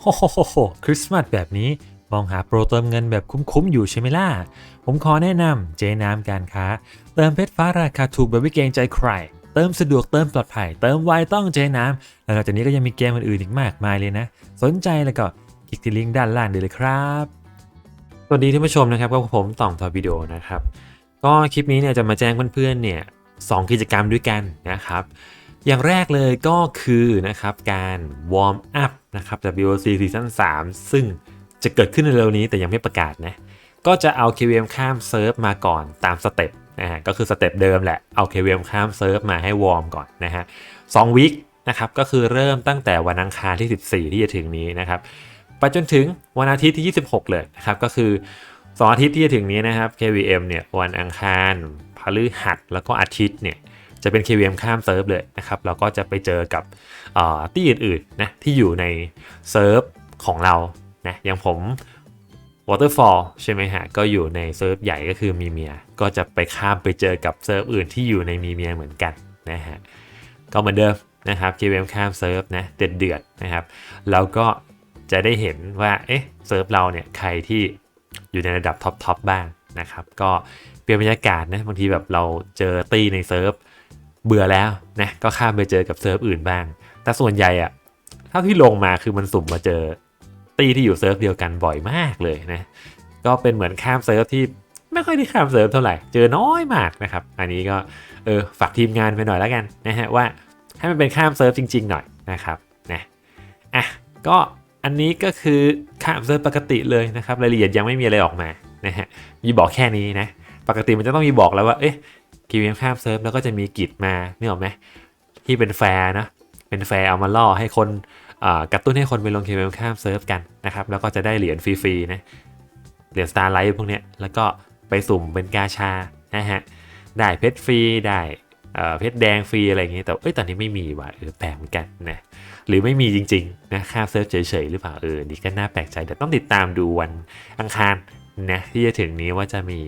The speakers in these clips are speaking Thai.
โฮโฮโฮโฮคริสต์มาสแบบนี้ มองหาโปรเติมเงินแบบคุ้มๆอยู่ใช่ไหมล่ะ ผมขอแนะนำเจน้ำการค้า เติมเพชรฟ้าราคาถูกแบบไม่เกรงใจใคร เติมสะดวกเติมปลอดภัย เติมไวต้องเจน้ำแล้วนอกจากนี้ก็ยังมีเกมอื่นๆอีกมากมายเลยนะ สนใจแล้วก็คลิกที่ลิงก์ด้านล่างได้เลยครับ สวัสดีท่านผู้ชมนะครับก็ผมต่องทอวิดีโอนะครับ ก็คลิปนี้เนี่ยจะมาแจ้งเพื่อนๆเนี่ยสองกิจกรรมด้วยกันนะครับ อย่างแรกเลยก็คือนะครับการวอร์มอัพนะครับ WOC ซีซั่น3ซึ่งจะเกิดขึ้นในเร็วนี้แต่ยังไม่ประกาศนะ ก็จะเอา KVM ข้ามเซิร์ฟมาก่อนตามสเต็ปนะฮะก็คือสเต็ปเดิมแหละ เอา KVM ข้ามเซิร์ฟมาให้วอร์มก่อนนะฮะสองวีคนะครับก็คือเริ่มตั้งแต่วันอังคารที่ 14 ที่จะถึงนี้นะครับไปจนถึงวันอาทิตย์ที่ 26 เลยนะครับก็คือ2อาทิตย์ที่จะถึงนี้นะครับ KVM เนี่ยวันอังคารพฤหัสแล้วก็อาทิตย์เนี่ย จะเป็น KVM ข้ามเซิร์ฟเลยนะครับเราก็จะไปเจอกับตี้อื่นๆนะที่อยู่ในเซิร์ฟของเรานะอย่างผม Waterfall ใช่ไหมฮะ ก็อยู่ในเซิร์ฟใหญ่ก็คือมีเมีย ก็จะไปข้ามไปเจอกับเซิร์ฟอื่นที่อยู่ในมีเมียเหมือนกันนะฮะ ก็เหมือนเดิมนะครับ KVM ข้ามเซิร์ฟนะเดือดเดือดๆนะครับ แล้วก็จะได้เห็นว่าเอ๊ะเซิร์ฟเราเนี่ยใครที่อยู่ในระดับท็อปทอปบ้างนะครับ ก็เปลี่ยนบรรยากาศนะบางทีแบบเราเจอตีในเซิร์ฟ เบื่อแล้วนะก็ข้ามไปเจอกับเซิร์ฟอื่นบ้าง แต่ส่วนใหญ่อะเท่าที่ลงมาคือมันสุ่มมาเจอตีที่อยู่เซิร์ฟเดียวกันบ่อยมากเลยนะก็เป็นเหมือนข้ามเซิร์ฟที่ไม่ค่อยได้ข้ามเซิร์ฟเท่าไหร่ เจอน้อยมากนะครับ อันนี้ก็เออฝากทีมงานไปหน่อยแล้วกันนะฮะว่าให้มันเป็นข้ามเซิร์ฟจริง ๆ หน่อยนะครับนะอะก็อันนี้ก็คือข้ามเซิร์ฟปกติเลยนะครับรายละเอียดยังไม่มีอะไรออกมานะฮะมีบอกแค่นี้นะ ปกติมันจะต้องมีบอกแล้วว่าเอ๊ะ กีเวมข้ามเซิร์ฟแล้วก็จะมีกิจมาเนี่ยหรอไหมที่เป็นแฟร์นะเป็นแฟร์เอามาล่อให้คนกระตุ้นให้คนไปลงกีเวมข้ามเซิร์ฟกันนะครับแล้วก็จะได้เหรียญฟรีๆนะเหรียญสตาร์ไลท์พวกเนี้ยแล้วก็ไปสุ่มเป็นกาชานะฮะได้เพชรฟรีได้เพชรแดงฟรีอะไรอย่างเงี้ยแต่เอ้ยตอนนี้ไม่มีว่ะเออแปลกเหมือนกันนะหรือไม่มีจริงๆนะข้ามเซิร์ฟเฉยๆหรือเปล่าเออนี่ก็น่าแปลกใจเดี๋ยวต้องติดตามดูวันอังคารนะที่จะถึงนี้ว่าจะมี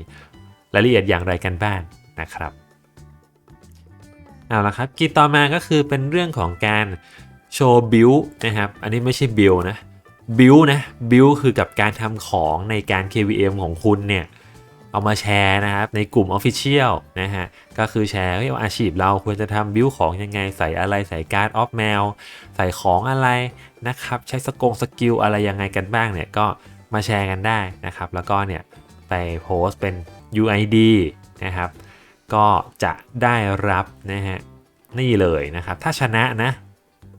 รายละเอียดอย่างไรกันบ้างนะครับ เอาละครับกีต่อมาก็คือเป็นเรื่องของการโชว์บิลนะครับ อันนี้ไม่ใช่บิลนะบิลนะบิลคือกับการทำของในการ KVM ของคุณเนี่ยเอามาแชร์นะครับในกลุ่ม Official นะฮะก็คือแชร์ว่าอาชีพเราควรจะทำบิลของยังไงใส่อะไรใส่การ์ดออฟแมวใส่ของอะไรนะครับใช้สกงสกิลอะไรยังไงกันบ้างเนี่ยก็มาแชร์กันได้นะครับแล้วก็เนี่ยไปโพสเป็น UID นะครับ ก็จะได้รับนะฮะนี่เลยนะครับ ถ้าชนะนะ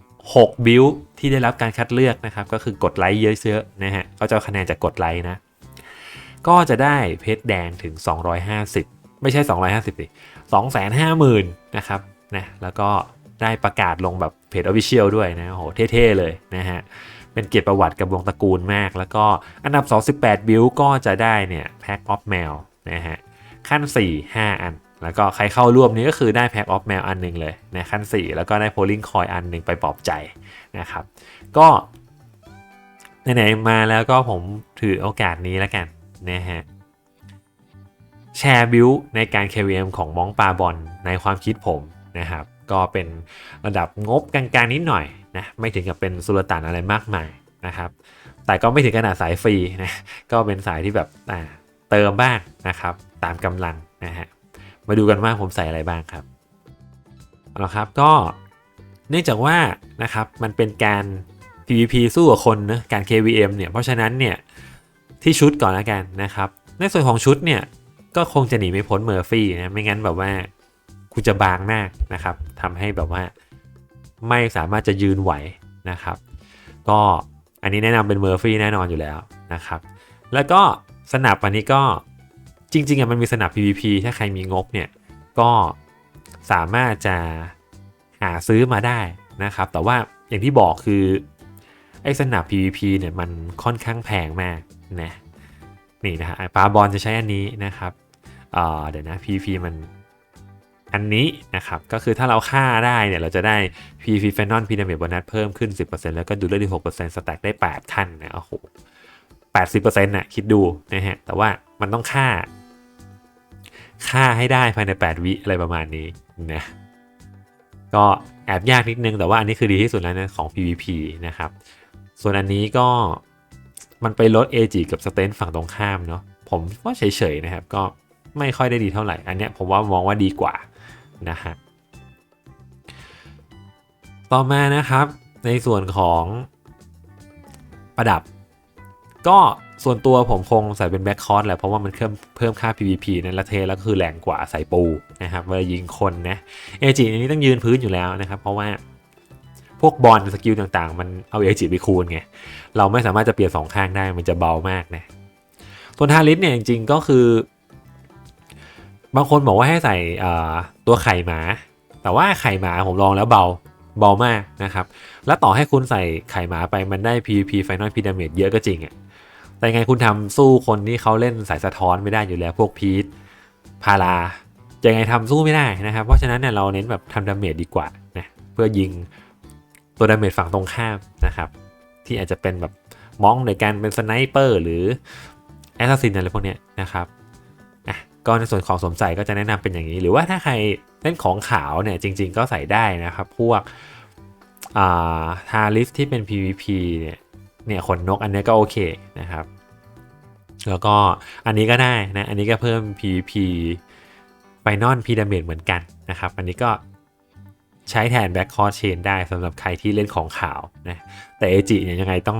6 บิลที่ได้รับการคัดเลือกนะครับ ก็คือกดไลค์เยอะๆนะฮะเขาจะคะแนนจากกดไลค์นะ ก็จะได้เพชรแดงถึง 250 ไม่ใช่ 250สิ250,000นะครับนะแล้วก็ได้ประกาศลงแบบเพจออฟฟิเชียลด้วยนะโหเท่ๆเลยนะฮะเป็นเกียรติประวัติกับวงตระกูลมาก แล้วก็อันดับ 28 บิลก็จะได้เนี่ยแพ็คออฟแมวนะฮะขั้น 4 5 อัน แล้วก็ใครเข้าร่วมนี้ก็คือได้แพ็คออฟแมวอันหนึ่งเลยนะขั้น 4 แล้วก็ได้โพลิงคอยอันหนึ่งไปปลอบใจนะครับ ก็ไหนๆมาแล้วก็ผมถือโอกาสนี้แล้วกันนะฮะแชร์บิวในการ KVM ของมองปาบอลในความคิดผมนะครับ ก็เป็นระดับงบกลางๆนิดหน่อยนะไม่ถึงกับเป็นสุลต่านอะไรมากมายนะครับ แต่ก็ไม่ถึงขนาดสายฟรีนะก็เป็นสายที่แบบเติมบ้างนะครับ ตามกำลังนะฮะ มาดูกันว่าผมใส่อะไรบ้างครับเอาละครับก็เนื่องจากว่านะครับมันเป็นการ PVP สู้กับคนนะการ KVM เนี่ยเพราะฉะนั้นเนี่ยที่ชุดก่อนละกันนะครับ ในส่วนของชุดเนี่ยก็คงจะหนีไม่พ้นเมอร์ฟี่นะไม่งั้นแบบว่าคุณจะบางมากนะครับทำให้แบบว่าไม่สามารถจะยืนไหวนะครับ ก็อันนี้แนะนำเป็นเมอร์ฟี่แน่นอนอยู่แล้วนะครับ แล้วก็สนับอันนี้ก็ จริงๆอะมันมีสนับ PVP ถ้าใครมีงบเนี่ยก็สามารถจะหาซื้อมาได้นะครับ แต่ว่าอย่างที่บอกคือไอ้สนับ PVP เนี่ยมันค่อนข้างแพงมากนะนี่นะฮะปาบอลจะใช้อันนี้นะครับเเดี๋ยวนะ PVP มันอันนี้นะครับก็คือถ้าเราฆ่าได้เนี่ยเราจะได้ PVP f a n o n พีระมิดโบนัสเพิ่มขึ้น 10%แล้วก็ดูเลือดที่6%สแต็กได้ 8 ขั้นนะโอ้โห80%น่ะคิดดูนะฮะแต่ว่ามันต้องฆ่า ฆ่าให้ได้ภายใน 8 วิอะไรประมาณนี้นะก็แอบยากนิดนึงแต่ว่าอันนี้คือดีที่สุดแล้วนะของ PVP นะครับ ส่วนอันนี้ก็มันไปลด AG กับสเตนฝั่งตรงข้ามเนาะผมว่าเฉยๆนะครับก็ไม่ค่อยได้ดีเท่าไหร่ อันเนี้ยผมว่ามองว่าดีกว่านะฮะต่อมานะครับในส่วนของประดับ ก็ส่วนตัวผมคงใส่เป็นแบ็คคอร์สแหละเพราะว่ามันเพิ่มเพิ่มค่า PVP นั่นละเทแล้วก็คือแรงกว่าใส่ปูนะครับเวลายิงคนนะเอจินี้ต้องยืนพื้นอยู่แล้วนะครับ เพราะว่าพวกบอลสกิลต่างๆ มันเอาเอจิไปคูณไง เราไม่สามารถจะเปลี่ยนสองข้างได้มันจะเบามากนะส่วนทาริสเนี่ยจริงๆก็คือ บางคนบอกว่าให้ใส่ตัวไข่หมา แต่ว่าไข่หมาผมลองแล้วเบาเบามากนะครับ แล้วต่อให้คุณใส่ไข่หมาไปมันได้ PVP Final P Damage เยอะก็จริงอะแต่ไงคุณทำสู้คนที่เขาเล่นสายสะท้อนไม่ได้อยู่แล้วพวกพีทพาราจะไงทำสู้ไม่ได้นะครับ เพราะฉะนั้นเนี่ยเราเน้นแบบทำดาเมจดีกว่านะเพื่อยิงตัวดาเมจฝั่งตรงข้ามนะครับ ที่อาจจะเป็นแบบมองในการเป็นสไนเปอร์หรือแอสซัสซินอะไรพวกเนี้ยนะครับอะก็ในส่วนของสมใส่ก็จะแนะนำเป็นอย่างนี้ หรือว่าถ้าใครเล่นของขาวเนี่ยจริง ๆ ก็ใส่ได้นะครับ พวก ทาริสที่เป็น PVP เนี่ยเนี่ยขนนกอันนี้ก็โอเคนะครับ แล้วก็อันนี้ก็ได้นะ อันนี้ก็เพิ่ม PVP ไฟนอลพีดาเมจเหมือนกันนะครับ อันนี้ก็ใช้แทนแบ็คคอร์เชนได้สำหรับใครที่เล่นของขาวนะแต่เอจิเนี่ยยังไงต้อง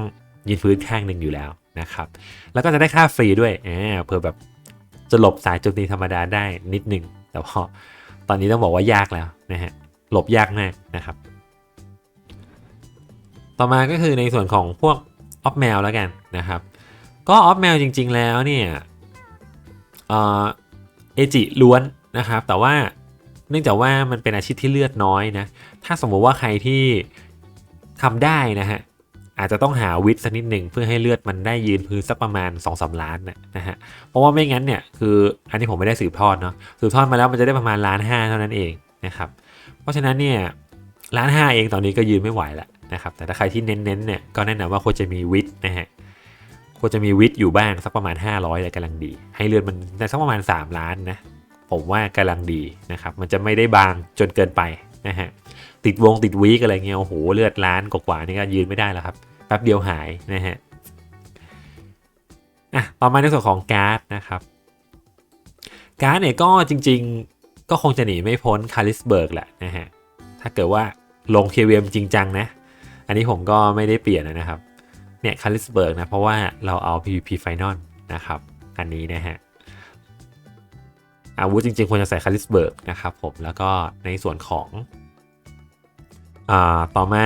ยืนพื้นข้างหนึ่งอยู่แล้วนะครับ แล้วก็จะได้ค่าฟรีด้วยเออเผื่อแบบจะหลบสายโจมตีธรรมดาได้นิดหนึ่งแต่พอตอนนี้ต้องบอกว่ายากแล้วนะฮะหลบยากมากนะครับ ต่อมาก็คือในส่วนของพวกออฟแมวแล้วกันนะครับ ก็ออฟแมวจริง ๆ แล้วเนี่ยเอจิล้วนนะครับ แต่ว่าเนื่องจากว่ามันเป็นอาชีพที่เลือดน้อยนะ ถ้าสมมติว่าใครที่ทำได้นะฮะอาจจะต้องหาวิทสักนิดหนึ่งเพื่อให้เลือดมันได้ยืนพื้นสักประมาณ2อสล้านนะฮะ เพราะว่าไม่งั้นเนี่ยคืออันนี้ผมไม่ได้สืบทอดเนาะสืบทอดมาแล้วมันจะได้ประมาณล้านห้าเท่านั้นเองนะครับ เพราะฉะนั้นเนี่ยล้านห้าเองตอนนี้ก็ยืนไม่ไหวล้ว นะครับแต่ถ้าใครที่เน้นๆเนี่ยก็แนะนำว่าควรจะมีวิทนะฮะควรจะมีวิทอยู่บ้างสักประมาณ 500เลยกำลังดี ให้เลือดมันได้สักประมาณ 3 ล้านนะผมว่ากำลังดีนะครับ มันจะไม่ได้บางจนเกินไปนะฮะ ติดวงติดวีกอะไรเงี้ย โอ้โห เลือดล้านกว่าๆนี่ก็ยืนไม่ได้แล้วครับ แป๊บเดียวหายนะฮะ อะ ต่อมาในส่วนของการ์ดนะครับ การ์ดเนี่ยก็จริงๆ ก็คงจะหนีไม่พ้นคาริสเบิร์กแหละนะฮะ ถ้าเกิดว่าลง KVM จริงจังนะ อันนี้ผมก็ไม่ได้เปลี่ยนนะครับ เนี่ยคาริสเบิร์กนะเพราะว่าเราเอา PVP Final นะครับ อันนี้นะฮะอาวุธจริงๆ ควรจะใส่คาริสเบิร์กนะครับผมแล้วก็ในส่วนของอ่าต่อมา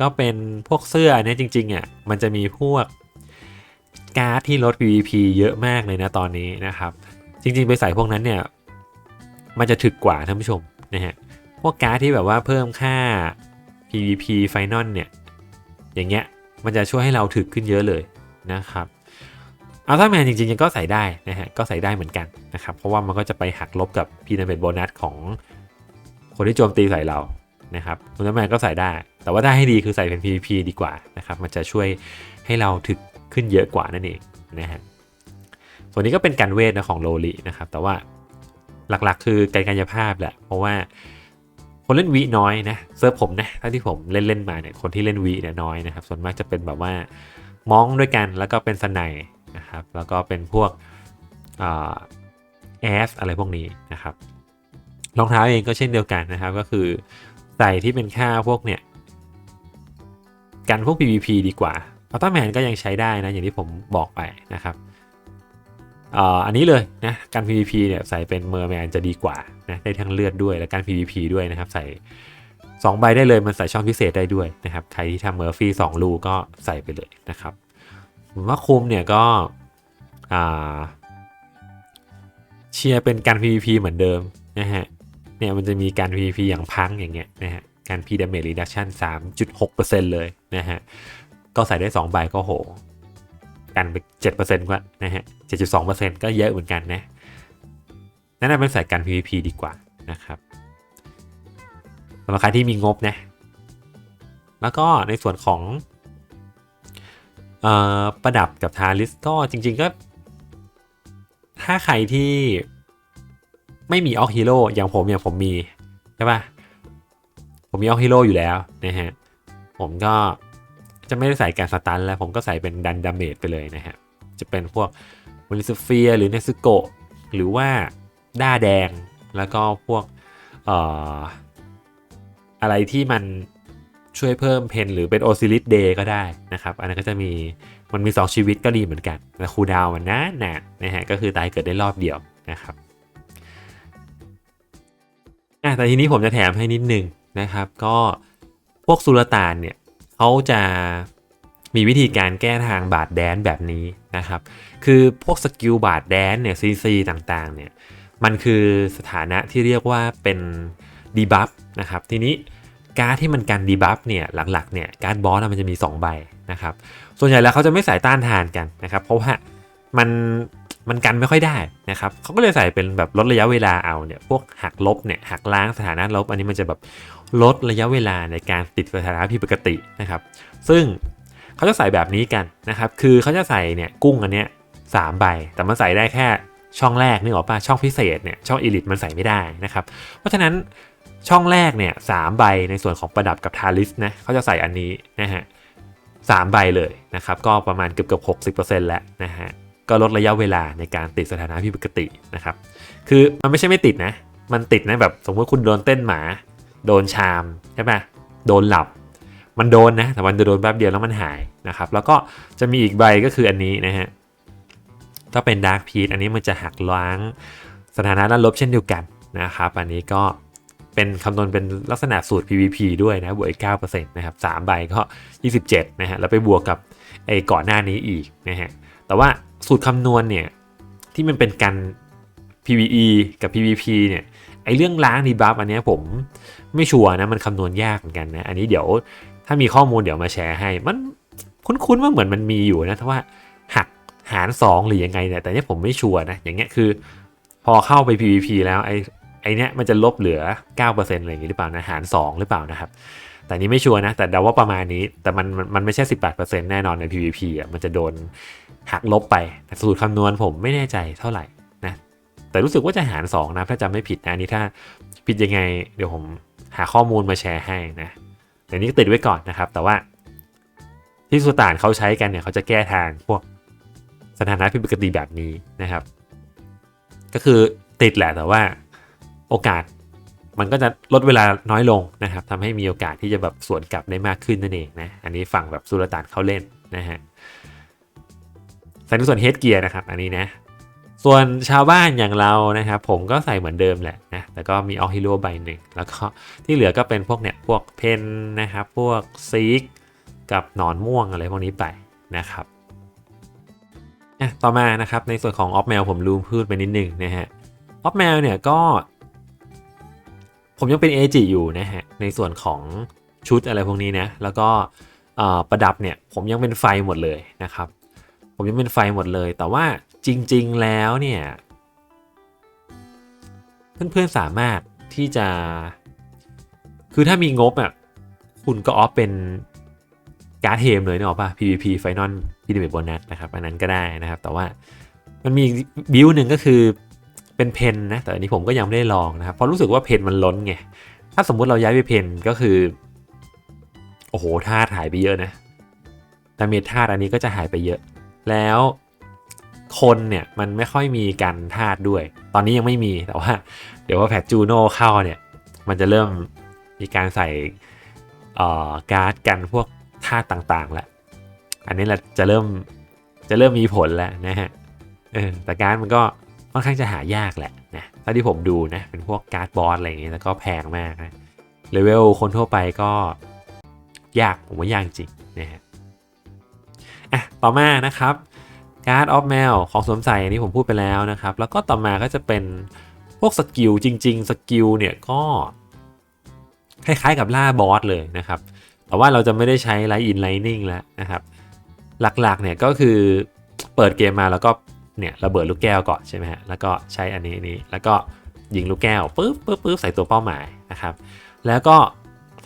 ก็เป็นพวกเสื้อเนี่ยจริงๆอะมันจะมีพวกการ์ดที่ลด PVP เยอะมากเลยนะตอนนี้นะครับ จริงๆไปใส่พวกนั้นเนี่ยมันจะถึกกว่าท่านผู้ชมนะฮะพวกการ์ดที่แบบว่าเพิ่มค่า PVP Final เนี่ย อย่างเงี้ย มันจะช่วยให้เราถึกขึ้นเยอะเลยนะครับอัลตร้าแมนจริงๆก็ใส่ได้นะฮะ ก็ใส่ได้เหมือนกันนะครับ เพราะว่ามันก็จะไปหักลบกับพีนาเมตโบนัสของคนที่โจมตีใส่เรานะครับอัลตร้าแมนก็ใส่ได้ แต่ว่าถ้าให้ดีคือใส่เป็น PVP ดีกว่านะครับ มันจะช่วยให้เราถึกขึ้นเยอะกว่านั่นเองนะฮะ ส่วนนี้ก็เป็นการเวทนะของโลลีนะครับ แต่ว่าหลักๆ คือการกายภาพแหละ เพราะว่า คนเล่นวีน้อยนะเซิร์ฟผมนะถ้าที่ผมเล่นเล่นมาเนี่ยคนที่เล่นวีเนี่ยน้อยนะครับ ส่วนมากจะเป็นแบบว่ามองด้วยกันแล้วก็เป็นสไนนะครับ แล้วก็เป็นพวกแอสอะไรพวกนี้นะครับรองเท้าเองก็เช่นเดียวกันนะครับ ก็คือใส่ที่เป็นค่าพวกเนี่ยกันพวก PVP ดีกว่าอัลต้าแมนก็ยังใช้ได้นะอย่างที่ผมบอกไปนะครับ อันนี้เลยนะการ PVP เนี่ยใส่เป็นเมอร์แมนจะดีกว่านะได้ทั้งเลือดด้วยและการ PVP ด้วยนะครับ ใส่2ใบได้เลยมันใส่ช่องพิเศษได้ด้วยนะครับ ใครที่ทำเมอร์ฟี่2ลูก็ใส่ไปเลยนะครับผมว่าคุมเนี่ยก็เชียร์เป็นการ PVP เหมือนเดิมนะฮะเนี่ยมันจะมีการ PVP อย่างพังอย่างเงี้ยนะฮะการ P damage reduction 3.6%เลยนะฮะก็ใส่ได้2ใบก็โห กันไป7%ก็นะฮะ 7.2%ก็เยอะเหมือนกันนะนั่นเป็นใส่การ PVP ดีกว่านะครับสำหรับใครที่มีงบนะ แล้วก็ในส่วนของประดับกับทาริสก็จริง ๆก็ ถ้าใครที่ไม่มีออกฮีโร่อย่างผมอย่างผมมี ใช่ปะผมมีออกฮีโร่อยู่แล้วนะฮะ ผมก็ จะไม่ได้ใส่การสตันแล้วผมก็ใส่เป็นดันดาเมจไปเลยนะฮะ จะเป็นพวกวลิสเฟียหรือเนสโกะหรือว่าด้าแดงแล้วก็พวกเอ่ออะไรที่มันช่วยเพิ่มเพนหรือเป็นโอซิลิสเดย์ก็ได้นะครับ อันนั้นก็จะมีมันมี 2 ชีวิตก็ดีเหมือนกันแต่คูดาวมันนานนะนะฮะก็คือตายเกิดได้รอบเดียวนะครับแต่ทีนี้ผมจะแถมให้นิดนึงนะครับ ก็พวกสุลต่านเนี่ย เขาจะมีวิธีการแก้ทางบาดแดนแบบนี้นะครับ คือพวกสกิลบาดแดนเนี่ยซีซีต่างๆเนี่ยมันคือสถานะที่เรียกว่าเป็นดีบัฟนะครับ ทีนี้การดที่มันกันดีบัฟเนี่ยหลักๆเนี่ยการ์ดบอสมันจะมี 2 ใบนะครับ ส่วนใหญ่แล้วเขาจะไม่ใส่ต้านทานกันนะครับ เพราะว่ามันมันกันไม่ค่อยได้นะครับเขาก็เลยใส่เป็นแบบลดระยะเวลาเอาเนี่ยพวกหักลบเนี่ยหักล้างสถานะลบอันนี้มันจะแบบ ลดระยะเวลาในการติดสถานะผิดปกตินะครับ ซึ่งเขาจะใส่แบบนี้กันนะครับ คือเขาจะใส่เนี่ยกุ้งอันเนี้ยสามใบ แต่มันใส่ได้แค่ช่องแรกนึกออกป่ะช่องพิเศษเนี่ยช่องอีลิตมันใส่ไม่ได้นะครับ เพราะฉะนั้นช่องแรกเนี่ยสามใบในส่วนของประดับกับทาริสนะเขาจะใส่อันนี้นะฮะสามใบเลยนะครับ ก็ประมาณเกือบเกือบหกสิบเปอร์เซ็นต์แล้วนะฮะก็ลดระยะเวลาในการติดสถานะผิดปกตินะครับ คือมันไม่ใช่ไม่ติดนะ มันติดนะแบบสมมติคุณโดนเต้นหมา โดนชามใช่ป่ะโดนหลับ มันโดนนะแต่มันจะโดนแป๊บเดียวแล้วมันหายนะครับ แล้วก็จะมีอีกใบก็คืออันนี้นะฮะก็เป็นดาร์กพี e อันนี้มันจะหักล้างสถานะด้านลบเช่นเดียวกันนะครับ อันนี้ก็เป็นคำนวณเป็นลักษณะสูตร PVP ด้วยนะ บวกอีก9%นะครับ3ใบก็ 27 นะฮะ แล้วไปบวกกับไอ้ก่อนหน้านี้อีกนะฮะ แต่ว่าสูตรคำนวณเนี่ย ที่มันเป็นการ PVE กับ PVP เนี่ย ไอ้เรื่องล้างดีบัฟอันนี้ผมไม่ชัวร์นะมันคำนวณยากเหมือนกันนะ อันนี้เดี๋ยวถ้ามีข้อมูลเดี๋ยวมาแชร์ให้ มันคุ้นๆว่าเหมือนมันมีอยู่นะแต่ว่าหักหาร 2 หรือยังไงเนี่ยแต่เนี้ยผมไม่ชัวร์นะ อย่างเงี้ยคือ พอเข้าไป PVP แล้วไอ้ไอเนี้ยมันจะลบเหลือ 9%อะไรอย่างงี้หรือเปล่านะหาร 2 หรือเปล่านะครับ แต่นี้ไม่ชัวร์นะ แต่เดาว่าประมาณนี้ แต่มันมันไม่ใช่ 18%แน่นอนใน PVP อะมันจะโดนหักลบไปแต่สูตรคำนวณผมไม่แน่ใจเท่าไหร่ แต่รู้สึกว่าจะหาร2นะถ้าจำไม่ผิดนะอันนี้ถ้าผิดยังไงเดี๋ยวผมหาข้อมูลมาแชร์ให้นะแต่นี้ติดไว้ก่อนนะครับ แต่ว่าที่สุตานเขาใช้กันเนี่ยเขาจะแก้ทางพวกสถานะผิดปกติแบบนี้นะครับ ก็คือติดแหละแต่ว่าโอกาสมันก็จะลดเวลาน้อยลงนะครับทำให้มีโอกาสที่จะแบบสวนกลับได้มากขึ้นนั่นเองนะอันนี้ฝั่งแบบสุลต่านเขาเล่นนะฮะใส่ในส่วนเฮดเกียร์นะครับ อันนี้นะ ส่วนชาวบ้านอย่างเรานะครับผมก็ใส่เหมือนเดิมแหละนะแต่ก็มีออฮิโร่ใบหนึ่งแล้วก็ที่เหลือก็เป็นพวกเนี่ยพวกเพนนะครับพวกซีกกับหนอนม่วงอะไรพวกนี้ไปนะครับอะต่อมานะครับในส่วนของออฟแมวผมลืมพูดไปนิดนึงนะฮะออฟแมวเนี่ยก็ ผมยังเป็นเอจิอยู่นะฮะในส่วนของชุดอะไรพวกนี้นะแล้วก็ประดับเนี่ยผมยังเป็นไฟหมดเลยนะครับ ผมยังเป็นไฟหมดเลย แต่ว่า จริงๆแล้วเนี่ยเพื่อนๆสามารถที่จะ คือถ้ามีงบอะคุณก็ออฟเป็นการ์ดเทมเลยเนอะป่ะ PVP Final p i r a m i d Bonus นะครับ อันนั้นก็ได้นะครับ แต่ว่ามันมีบิวหนึ่งก็คือเป็นเพนนะ แต่อันนี้ผมก็ยังไม่ได้ลองนะครับ เพราะรู้สึกว่าเพนมันล้นไง ถ้าสมมุติเราย้ายไปเพนก็คือ โอ้โหธาตุหายไปเยอะนะดาเมจธาตุอันนี้ก็จะหายไปเยอะ แล้ว คนเนี่ยมันไม่ค่อยมีกันธาตุด้วย ตอนนี้ยังไม่มีแต่ว่า เดี๋ยวว่าแพทจูโน่เข้าเนี่ย มันจะเริ่มมีการใส่การ์ดกันพวกธาตุต่างๆแล้วอันนี้แหละจะเริ่มจะเริ่มมีผลแล้วนะฮะแต่การ์ดมันก็ค่อนข้างจะหายากแหละนะถ้าที่ผมดูนะเป็นพวกการ์ดบอสอะไรอย่างนี้แล้วก็แพงมากนะเลเวลคนทั่วไปก็ยากผมว่ายากจริงนะฮะอะต่อมานะครับ การ์ดออฟแมวของสวมใส่อันนี้ผมพูดไปแล้วนะครับ แล้วก็ต่อมาก็จะเป็นพวกสกิลจริง ๆ สกิลเนี่ยก็คล้ายๆกับล่าบอสเลยนะครับ แต่ว่าเราจะไม่ได้ใช้ไลท์อินไลนิ่งแล้วนะครับ หลักๆเนี่ยก็คือเปิดเกมมาแล้วก็เนี่ยระเบิดลูกแก้วก่อนใช่ไหมฮะ แล้วก็ใช้อันนี้นี้ แล้วก็ยิงลูกแก้วปึ๊บปึ๊บปึ๊บใส่ตัวเป้าหมายนะครับ แล้วก็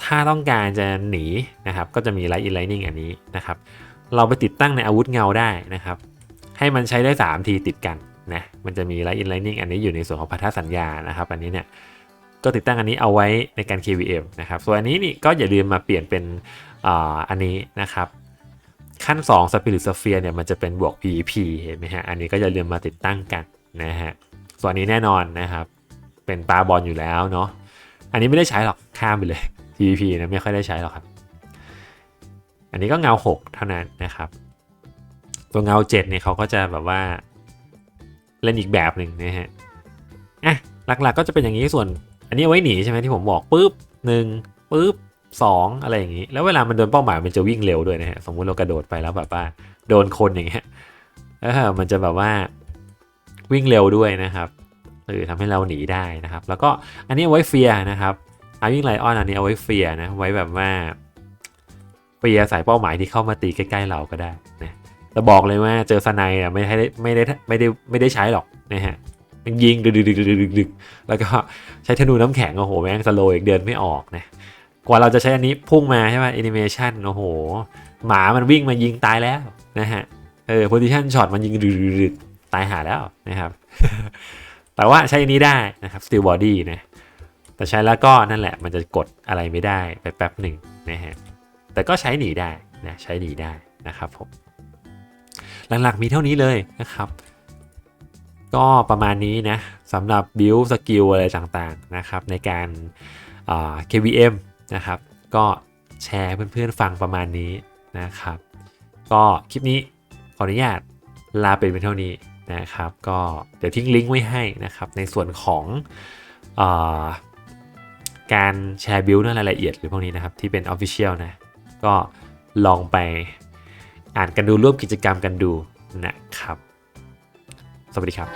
ถ้าต้องการจะหนีนะครับ ก็จะมีไลท์อินไลนิ่งอันนี้นะครับ เราไปติดตั้งในอาวุธเงาได้นะครับ ให้มันใช้ได้ 3 ทีติดกันนะ มันจะมีไลท์อินไลนิ่งอันนี้อยู่ในส่วนของพัทธสัญญานะครับ อันนี้เนี่ยก็ติดตั้งอันนี้เอาไว้ในการ KVM นะครับ ส่วนอันนี้นี่ก็อย่าลืมมาเปลี่ยนเป็นออันนี้นะครับ ขั้น 2 Spirit Sphere เนี่ยมันจะเป็นบวก PVP เห็นไหมฮะ อันนี้ก็อย่าลืมมาติดตั้งกันนะฮะ ส่วนนี้แน่นอนนะครับ เป็นปลาบอลอยู่แล้วเนาะ อันนี้ไม่ได้ใช้หรอก ข้ามไปเลย PVP นะไม่ค่อยได้ใช้หรอกครับ อันนี้ก็เงา 6 เท่านั้นนะครับ ตัวเงา7เนี่ยเขาก็จะแบบว่าเล่นอีกแบบหนึ่งนะฮะอะหลักๆก็จะเป็นอย่างนี้ส่วน อันนี้ไว้หนีใช่ไหมที่ผมบอกปุ๊บหนึ่งปุ๊บสองอะไรอย่างนี้ แล้วเวลามันโดนเป้าหมายมันจะวิ่งเร็วด้วยนะฮะสมมุติเรากระโดดไปแล้วแบบว่าโดนคนอย่างเงี้ยเออมันจะแบบว่าวิ่งเร็วด้วยนะครับเออทำให้เราหนีได้นะครับ แล้วก็อันนี้ไว้เฟียนะครับอาวิ่งไลออนอันนี้เอาไว้เฟียนะไว้แบบว่าเฟียร์ใส่เป้าหมายที่เข้ามาตีใกล้ๆเราก็ได้นะ แต่บอกเลยว่าเจอสไนด์อะไม่ได้ไม่ได้ไม่ได้ไม่ได้ใช้หรอกนะฮะมันยิงดึกดึกดึกดึกดึกดึกแล้วก็ใช้ธนูน้ำแข็งโอ้โหแม่งสโลอีกเดินไม่ออกนะกว่าเราจะใช้อันนี้พุ่งมาใช่ไหมแอนิเมชันโอ้โห หมามันวิ่งมายิงตายแล้วนะฮะเออ position shot มันยิงดึกๆตายหาแล้วนะครับ แต่ว่าใช้อันนี้ได้นะครับ steel body นะแต่ใช้แล้วก็นั่นแหละมันจะกดอะไรไม่ได้ไปแป๊บหนึ่งนะฮะแต่ก็ใช้หนีได้นะใช้หนีได้นะครับผม หลักๆมีเท่านี้เลยนะครับ ก็ประมาณนี้นะสำหรับ build skill อะไรต่างๆนะครับ ในการา KVM นะครับ ก็แชร์เพื่อนๆฟังประมาณนี้นะครับ ก็คลิปนี้ขออนุญาตลาไปเป็นเท่านี้นะครับ ก็เดี๋ยวทิ้งลิงก์ไว้ให้นะครับ ในส่วนของอาการแชร์บิลรายละเอียดหรือพวกนี้นะครับ ที่เป็น Official นะ ก็ลองไป อ่านกันดูร่วมกิจกรรมกันดูนะครับ สวัสดีครับ